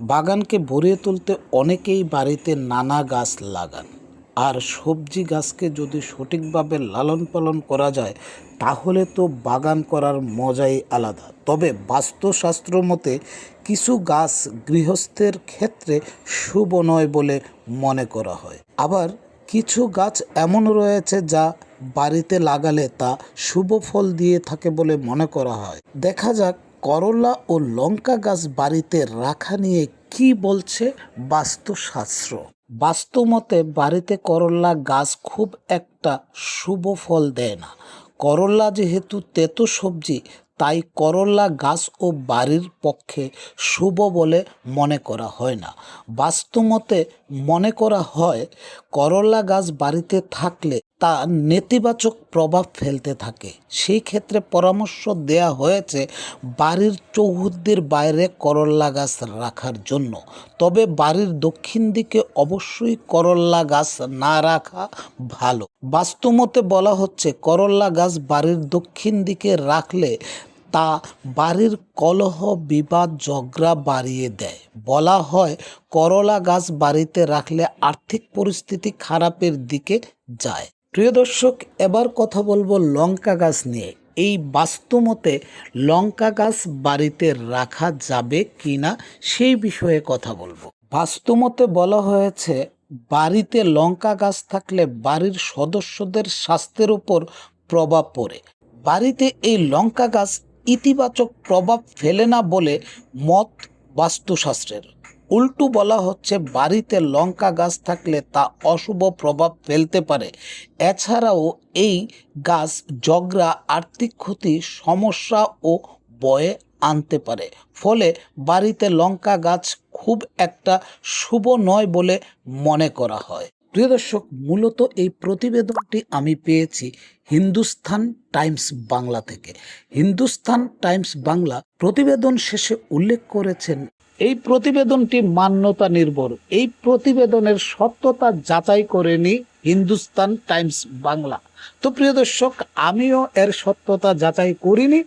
বাগানকে ভরিয়ে তুলতে অনেকেই বাড়িতে নানা গাছ লাগান। আর সবজি গাছকে যদি সঠিকভাবে লালন পালন করা যায়, তাহলে তো বাগান করার মজাই আলাদা। তবে বাস্তুশাস্ত্র মতে, কিছু গাছ গৃহস্থের ক্ষেত্রে শুভ নয় বলে মনে করা হয়। আবার কিছু গাছ এমন রয়েছে যা বাড়িতে লাগালে তা শুভ ফল দিয়ে থাকে বলে মনে করা হয়। দেখা যাক করলা ও লঙ্কা গাছ বাড়িতে রাখা নিয়ে কি বলছে বাস্তুশাস্ত্র? বাস্তুমতে বাড়িতে করলা গাছ খুব একটা শুভ ফল দেয় না। করলা যেহেতু তেতো সবজি, তাই করলা গাছ ও বাড়ির পক্ষে শুভ বলে মনে করা হয় না। বাস্তুমতে মনে করা হয়, করলা গাছ বাড়িতে থাকলে তা নেতিবাচক প্রভাব ফেলতে থাকে। সেই ক্ষেত্রে পরামর্শ দেয়া হয়েছে বাড়ির চৌহদ্দির বাইরে করল্লা গাছ রাখার জন্য। তবে বাড়ির দক্ষিণ দিকে অবশ্যই করল্লা গাছ না রাখা ভালো। বাস্তুমতে বলা হচ্ছে করল্লা গাছ বাড়ির দক্ষিণ দিকে রাখলে তা বাড়ির কলহ, বিবাদ, ঝগড়া বাড়িয়ে দেয়। বলা হয়, করলা গাছ বাড়িতে রাখলে আর্থিক পরিস্থিতি খারাপের দিকে যায়। প্রিয় দর্শক, এবার কথা বলব লঙ্কা গাছ নিয়ে। এই বাস্তুমতে লঙ্কা গাছ বাড়িতে রাখা যাবে কি না সেই বিষয়ে কথা বলব। বাস্তুমতে বলা হয়েছে, বাড়িতে লঙ্কা গাছ থাকলে বাড়ির সদস্যদের স্বাস্থ্যের উপর প্রভাব পড়ে। বাড়িতে এই লঙ্কা গাছ ইতিবাচক প্রভাব ফেলে না বলে মত বাস্তুশাস্ত্রের। উল্টো বলা হচ্ছে, বাড়িতে লঙ্কা গাছ থাকলে তা অশুভ প্রভাব ফেলতে পারে। এছাড়াও এই গাছ ঝগড়া, আর্থিক ক্ষতি, সমস্যা ও বয়ে আনতে পারে। ফলে বাড়িতে লঙ্কা গাছ খুব একটা শুভ নয় বলে মনে করা হয়। প্রিয় দর্শক, মূলত এই প্রতিবেদনটি আমি পেয়েছি হিন্দুস্থান টাইমস বাংলা থেকে। হিন্দুস্থান টাইমস বাংলা প্রতিবেদন শেষে উল্লেখ করেছেন প্রতিবেদনটি মান্যতা নির্ভর এই প্রতিবেদনের সত্যতা যাচাই করেনি হিন্দুস্তান টাইমস বাংলা। তো প্রিয় দর্শক, আমিও এর সত্যতা যাচাই করিনি।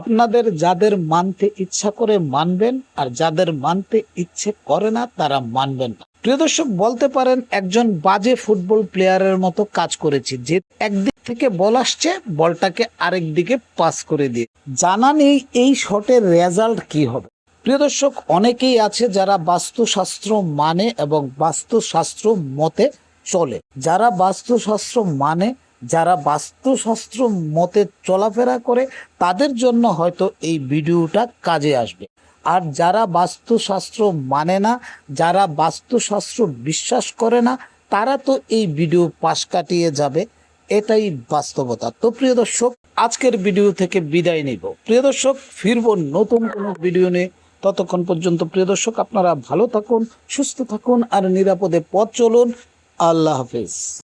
আপনাদের যাদের মানতে ইচ্ছা করে মানবেন, আর যাদের মানতে ইচ্ছে করে না, তারা মানবেন না। প্রিয় দর্শক, বলতে পারেন একজন বাজে ফুটবল প্লেয়ারের মতো কাজ করেছি, যে একদিক থেকে বল আসছে, বলটাকে আরেক দিকে পাস করে দিয়ে। জানা নেই এই শটের রেজাল্ট কি হবে। প্রিয় দর্শক, অনেকেই আছে যারা বাস্তুশাস্ত্র মানে এবং বাস্তুশাস্ত্র মতে চলে। যারা বাস্তুশাস্ত্র মানে যারা বাস্তুশাস্ত্র মতে চলাফেরা করে, তাদের জন্য হয়তো এই ভিডিওটা কাজে আসবে। আর যারা বাস্তুশাস্ত্র মানে না, যারা বাস্তুশাস্ত্র বিশ্বাস করে না, তারা তো এই ভিডিও পাশ কাটিয়ে যাবে। এটাই বাস্তবতা। তো প্রিয় দর্শক, আজকের ভিডিও থেকে বিদায় নিব। প্রিয় দর্শক, ফিরবো নতুন কোনো ভিডিও নিয়ে। ততক্ষণ পর্যন্ত প্রিয় দর্শক, আপনারা ভালো থাকুন, সুস্থ থাকুন, আর নিরাপদে পথ চলুন। আল্লাহ হাফিজ।